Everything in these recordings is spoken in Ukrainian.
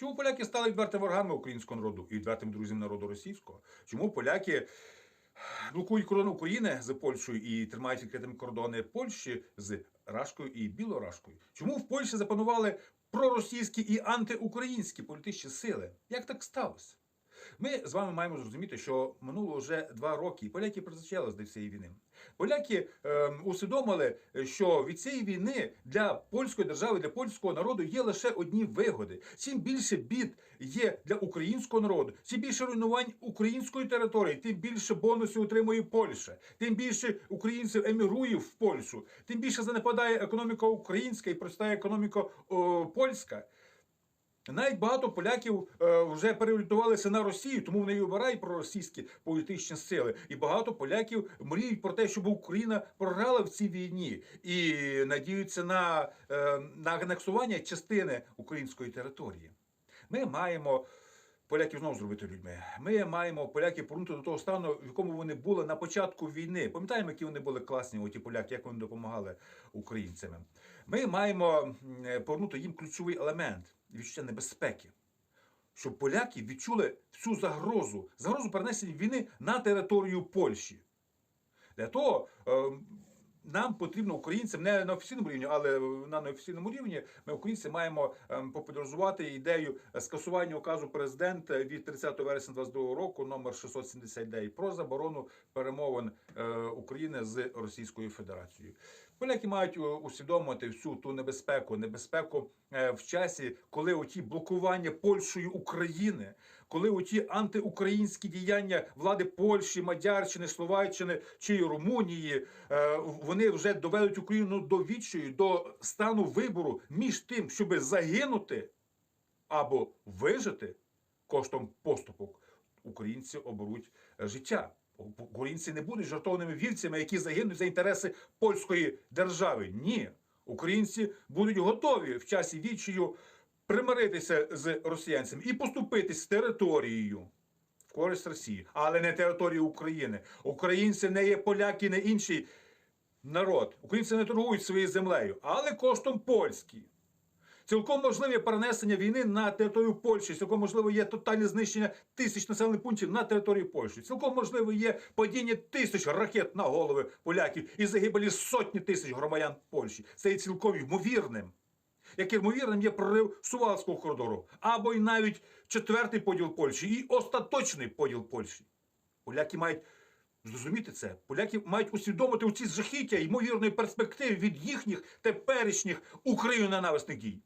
Чому поляки стали відвертими ворогами українського народу і відвертим друзям народу російського? Чому поляки блокують кордон України з Польщею і тримають відкритими кордони Польщі з Рашкою і Білорашкою? Чому в Польщі запанували проросійські і антиукраїнські політичні сили? Як так сталося? Ми з вами маємо зрозуміти, що минуло вже два роки, і поляки призвичайлися до цієї війни. Поляки ем, усвідомили, що від цієї війни для польської держави, для польського народу є лише одні вигоди. Чим більше бід є для українського народу, чим більше руйнувань української території, тим більше бонусів отримує Польща, тим більше українців емігрує в Польщу, тим більше занепадає економіка українська і простає економіка о, польська. Навіть багато поляків е, вже переорієнтувалися на Росію, тому вони обирають проросійські політичні сили. І багато поляків мріють про те, щоб Україна програла в цій війні і надіються на, е, на анексування частини української території. Ми маємо. Поляків знову зробити людьми. Ми маємо поляків повернути до того стану, в якому вони були на початку війни. Пам'ятаємо, які вони були класні, оті поляки, як вони допомагали українцям. Ми маємо м, повернути їм ключовий елемент відчуття небезпеки. Щоб поляки відчули всю загрозу, загрозу перенесення війни на територію Польщі. Для того е, нам потрібно українцям не на офіційному рівні, але на неофіційному рівні ми українці маємо е, популяризувати ідею скасування указу президента від 30 вересня 22 року, номер 679, про заборону перемовин е, України з Російською Федерацією. Поляки мають е, усвідомити всю ту небезпеку, небезпеку е, в часі, коли оті блокування Польщею України, коли оті антиукраїнські діяння влади Польщі, Мадярщини, Словаччини чи Румунії, е, вони вже доведуть Україну до відчаю, до стану вибору між тим, щоб загинути або вижити коштом поступок. Українці оберуть життя. Українці не будуть жартовними вівцями, які загинуть за інтереси польської держави. Ні, українці будуть готові в часі відчаю примиритися з росіянцями і поступитись територією в користь Росії, але не території України. Українці не є поляки, не інший народ. Українці не торгують своєю землею, але коштом польський. Цілком можливе перенесення війни на територію Польщі. Цілком можливо є тотальне знищення тисяч населених пунктів на території Польщі. Цілком можливо є падіння тисяч ракет на голови поляків і загибелі сотні тисяч громадян Польщі. Це є цілком ймовірним. Як ймовірним є прорив Сувалського коридору, або й навіть четвертий поділ Польщі і остаточний поділ Польщі. Поляки мають зрозуміти це. Поляки мають усвідомити у ці жахіття ймовірної перспективи від їхніх теперішніх україноненависних дій.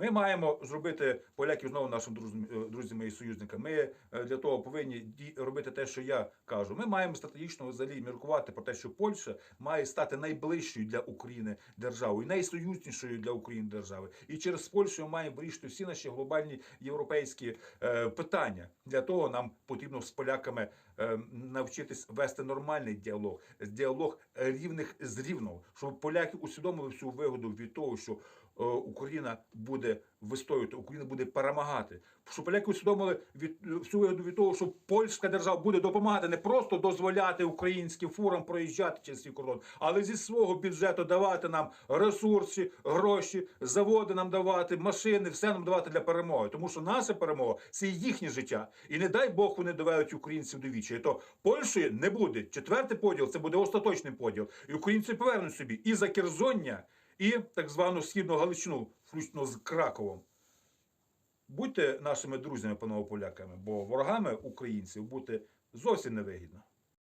Ми маємо зробити поляків знову нашим е, друзями і союзниками. Ми е, для того повинні робити те, що я кажу. Ми маємо стратегічно взагалі міркувати про те, що Польща має стати найближчою для України державою, найсоюзнішою для України держави. І через Польщу ми маємо вирішити всі наші глобальні європейські е, питання. Для того нам потрібно з поляками навчитись вести нормальний діалог, діалог рівних з рівного, щоб поляки усвідомили всю вигоду від того, що Україна буде вистоювати, Україна буде перемагати. Щоб поляки усвідомили від всю вигоду від того, що польська держава буде допомагати не просто дозволяти українським фурам проїжджати через свій кордон, але зі свого бюджету давати нам ресурси, гроші, заводи нам давати, машини, все нам давати для перемоги. Тому що наша перемога це їхнє життя. І не дай Бог вони доведуть українців до вічі. То Польщі не буде. Четвертий поділ це буде остаточний поділ. І українці повернуть собі і Закерзоння, і так звану східну Галичину, включно з Краковом. Будьте нашими друзями, панове поляками, бо ворогами українців бути зовсім невигідно.